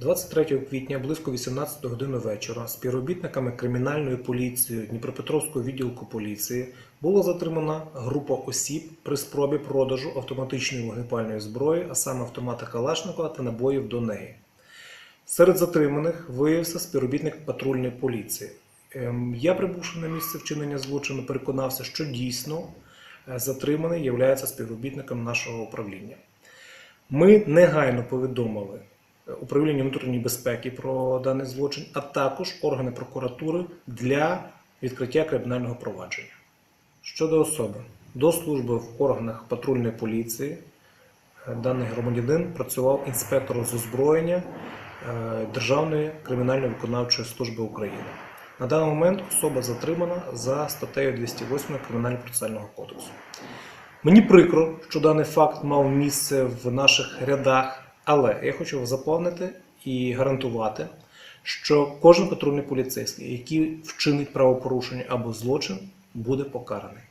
23 квітня близько 18 години вечора співробітниками кримінальної поліції Дніпропетровського відділку поліції було затримана група осіб при спробі продажу автоматичної вогнепальної зброї, а саме автомата Калашникова та набоїв до неї. Серед затриманих виявився співробітник патрульної поліції. Ем, Я, прибувши на місце вчинення злочину, переконався, що дійсно е, затриманий є співробітником нашого управління. Ми негайно повідомили управління внутрішньої безпеки про даний злочин, а також органи прокуратури для відкриття кримінального провадження. Щодо особи, до служби в органах патрульної поліції е, даний громадянин працював інспектором з озброєння е, Державної кримінально-виконавчої служби України. На даний момент особа затримана за статтею 208 Кримінально-процесуального кодексу. Мені прикро, що даний факт мав місце в наших рядах, але я хочу запевнити і гарантувати, що кожен патрульний поліцейський, який вчинить правопорушення або злочин, буде покараний.